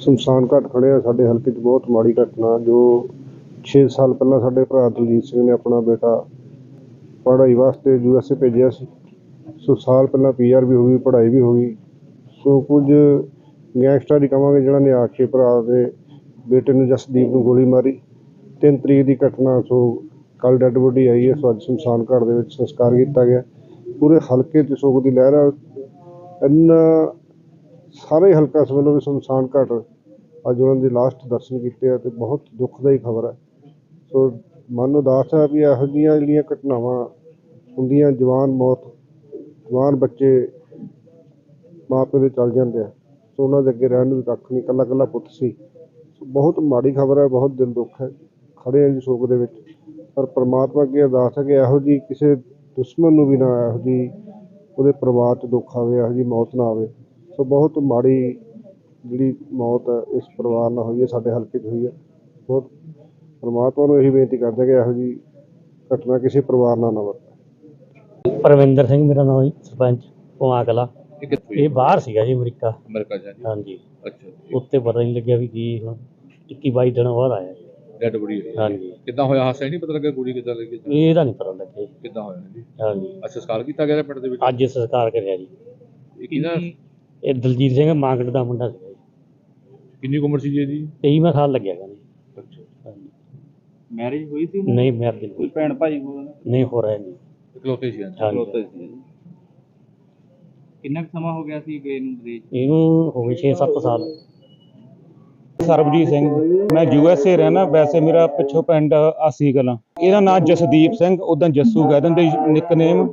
ਸ਼ਮਸ਼ਾਨ ਘਾਟ ਖੜੇ ਆ, ਸਾਡੇ ਹਲਕੇ 'ਚ ਬਹੁਤ ਮਾੜੀ ਘਟਨਾ, ਜੋ 6 ਸਾਲ ਪਹਿਲਾਂ ਸਾਡੇ ਭਰਾ ਦਲਜੀਤ ਸਿੰਘ ਨੇ ਆਪਣਾ ਬੇਟਾ ਪੜ੍ਹਾਈ ਵਾਸਤੇ ਯੂਐਸਏ ਭੇਜਿਆ ਸੀ। ਸੋ ਸਾਲ ਪਹਿਲਾਂ ਪੀਆਰ ਵੀ ਹੋ ਗਈ, ਪੜ੍ਹਾਈ ਵੀ ਹੋ ਗਈ। ਸੋ ਕੁਝ ਗੈਂਗਸਟਰ ਹੀ ਕਵਾਂਗੇ ਜਿਹੜਾ ਨੇ ਆ ਕੇ ਭਰਾ ਦੇ ਬੇਟੇ ਨੂੰ ਜਸਦੀਪ ਨੂੰ ਗੋਲੀ ਮਾਰੀ। ਤਿੰਨ ਤਰੀਕ ਦੀ ਘਟਨਾ, ਸੋ ਕੱਲ ਡੈੱਡ ਬੋਡੀ ਆਈ ਹੈ, ਸੋ ਅੱਜ ਸ਼ਮਸ਼ਾਨ ਘਾਟ ਦੇ ਵਿੱਚ ਸੰਸਕਾਰ ਕੀਤਾ ਗਿਆ। ਪੂਰੇ ਹਲਕੇ 'ਚ ਸੋਗ ਦੀ ਲਹਿਰ ਆ। ਇੰਨਾ ਸਾਰੇ ਹਲਕਾ ਇਸ ਵੱਲੋਂ ਵੀ ਸ਼ਮਸ਼ਾਨ ਘਾਟ ਅੱਜ ਉਹਨਾਂ ਦੇ ਲਾਸਟ ਦਰਸ਼ਨ ਕੀਤੇ ਆ ਤੇ ਬਹੁਤ ਦੁਖਦਾਈ ਖਬਰ ਹੈ ਸੋ ਮਨ ਉਦਾਸ ਹੈ ਵੀ ਇਹੋ ਜਿਹੀਆਂ ਜਿਹੜੀਆਂ ਘਟਨਾਵਾਂ ਹੁੰਦੀਆਂ, ਜਵਾਨ ਮੌਤ, ਜਵਾਨ ਬੱਚੇ ਮਾਂ ਪਿਓ ਦੇ ਚਲ ਜਾਂਦੇ ਆ। ਸੋ ਉਹਨਾਂ ਦੇ ਅੱਗੇ ਰਹਿਣ ਨੂੰ ਵੀ ਕੱਖ ਨਹੀਂ ਕੱਲਾ ਕੱਲਾ ਪੁੱਤ ਸੀ। ਸੋ ਬਹੁਤ ਮਾੜੀ ਖਬਰ ਹੈ ਬਹੁਤ ਦਿਲ ਦੁੱਖ ਹੈ। ਖੜੇ ਆ ਜੀ ਸ਼ੋਕ ਦੇ ਵਿੱਚ। ਪਰ ਪ੍ਰਮਾਤਮਾ ਅੱਗੇ ਅਰਦਾਸ ਹੈ ਕਿ ਇਹੋ ਜਿਹੀ ਕਿਸੇ ਦੁਸ਼ਮਣ ਨੂੰ ਵੀ ਨਾ ਇਹੋ ਜਿਹੀ ਉਹਦੇ ਪਰਿਵਾਰ 'ਚ ਦੁੱਖ ਆਵੇ ਇਹੋ ਜਿਹੀ ਮੌਤ ਨਾ ਆਵੇ। ਸੋ ਬਹੁਤ ਮਾੜੀ ਜਿਹੜੀ ਮੌਤ ਹੈ ਇਸ ਪਰਿਵਾਰ ਨਾਲ ਹੋਈ ਹੈ ਸਾਡੇ ਹਲਕੇ 'ਚ ਹੋਈ ਹੈ। ਬਹੁਤ ਪਰਮਾਤਮਾ ਨੂੰ ਇਹੀ ਬੇਨਤੀ ਕਰਦੇ ਕਿ ਇਹੋ ਜਿਹੀ ਘਟਨਾ ਕਿਸੇ ਪਰਿਵਾਰ ਨਾਲ ਨਾ ਵਾਪਰੇ। ਪਰਵਿੰਦਰ ਸਿੰਘ ਮੇਰਾ ਨਾਮ ਹੈ ਜੀ, ਸਰਪੰਚ ਪੁਆ ਇਹ ਕਿੱਥੋਂ ਇਹ ਬਾਹਰ ਸੀਗਾ ਜੀ ਅਮਰੀਕਾ। ਅਮਰੀਕਾ ਜਾ ਜੀ ਹਾਂਜੀ। ਅੱਛਾ ਉੱਤੇ ਪਤਾ ਨਹੀਂ ਲੱਗਿਆ ਵੀ ਕੀ ਹੁਣ 21 22 ਦਿਨ ਬਾਅਦ ਆਇਆ ਜੀ। ਡੈਡ ਬੜੀ ਹੋਈ ਹਾਂਜੀ। ਕਿੱਦਾਂ ਹੋਇਆ? ਹਾਸਾ ਨਹੀਂ ਪਤਾ ਲੱਗਾ ਕੁੜੀ ਕਿੱਦਾਂ ਲੱਗੀ? ਇਹਦਾ ਨਹੀਂ ਪਤਾ ਲੱਗਿਆ ਜੀ। ਕਿੱਦਾਂ ਹੋਇਆ ਜੀ? ਹਾਂਜੀ। ਅੱਛਾ ਸੰਸਕਾਰ ਕੀਤਾ ਗਿਆ ਪਿੰਡ ਦੇ ਵਿੱਚ? ਅੱਜ ਸੰਸਕਾਰ ਕਰਿਆ ਜੀ। ਇਹ ਕਿਹਦਾ? ਇਹ ਦਲਜੀਤ ਸਿੰਘ ਮਾਂਗੜ ਦਾ ਮੁੰਡਾ ਸੀਗਾ ਜੀ। ਕਿੰਨੀ ਉਮਰ ਸੀ ਜੀ ਇਹਦੀ? 23ਵਾਂ ਸਾਲ ਲੱਗਿਆ ਗਾ ਜੀ। ਅੱਛਾ। ਮੈਰਿਜ ਹੋਈ ਸੀ ਨਹੀਂ ਮੇਰੇ ਦਿਲ ਕੋਈ ਭੈਣ ਭਾਈ ਨਹੀਂ ਹੋ ਰਿਹਾ ਜੀ ਇਕਲੌਤੇ ਸੀ। ਹਾਂਜੀ। ਸੀ। ਕਿੰਨਾ ਕੁ ਸਮਾਂ ਹੋ ਗਿਆ ਸੀ ਗਏ ਨੂੰ ਵਿਦੇਸ਼? ਇਹਨੂੰ ਹੋ ਗਏ 6-7 ਸਾਲ। ਸਰਬਜੀਤ ਸਿੰਘ ਮੈਂ ਯੂ ਐਸ ਏ ਰਹਿਣਾ ਵੈਸੇ ਮੇਰਾ ਪਿੱਛੋਂ ਪਿੰਡ ਆਸੀ ਕਲਾਂ ਇਹਦਾ ਨਾਮ ਜਸਦੀਪ ਸਿੰਘ ਉਦੋਂ ਜੱਸੂ ਕਹਿ ਦਿੰਦੇ ਨਿਕਨੇਮ।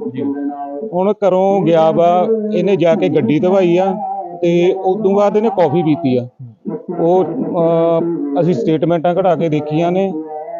ਹੁਣ ਘਰੋਂ ਗਿਆ ਵਾ ਇਹਨੇ ਜਾ ਕੇ ਗੱਡੀ ਧਵਾਈ ਆ ਤੇ ਉਦੋਂ ਬਾਅਦ ਇਹਨੇ ਕੌਫੀ ਪੀਤੀ ਆ। ਉਹ ਅਹ, ਅਸੀਂ ਸਟੇਟਮੈਂਟਾਂ ਕਢਾ ਕੇ ਦੇਖੀਆਂ ਨੇ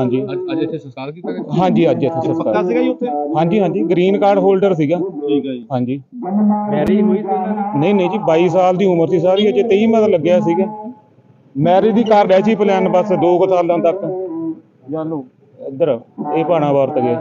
ਹਾਂਜੀ। ਅੱਜ ਅੱਜ ਇੱਥੇ ਸੰਸਕਾਰ ਕੀਤਾ ਗਿਆ? ਹਾਂਜੀ ਅੱਜ ਇੱਥੇ ਸੰਸਕਾਰ। ਸੀਗਾ ਜੀ ਉੱਥੇ? ਹਾਂਜੀ ਹਾਂਜੀ ਗ੍ਰੀਨ ਕਾਰਡ ਹੋਲਡਰ ਸੀਗਾ। ਠੀਕ ਹੈ ਜੀ। ਹਾਂਜੀ। ਮੈਰਿਜ ਹੋਈ ਸੀ ਉਹਨਾਂ ਦੀ? ਨਹੀਂ ਨਹੀਂ ਜੀ 22 ਸਾਲ ਦੀ ਉਮਰ ਸੀ ਸਾਰੀ ਅਜੇ 23 ਮਤ ਲੱਗਿਆ ਸੀਗਾ। ਮੈਰਿਜ ਦੀ ਕਰ ਰਿਹਾ ਸੀ ਪਲਾਨ ਬਸ 2 ਸਾਲਾਂ ਤੱਕ। ਜਾਨੂ ਇੱਧਰ ਇਹ ਭਾਣਾ ਵਰਤ ਗਏ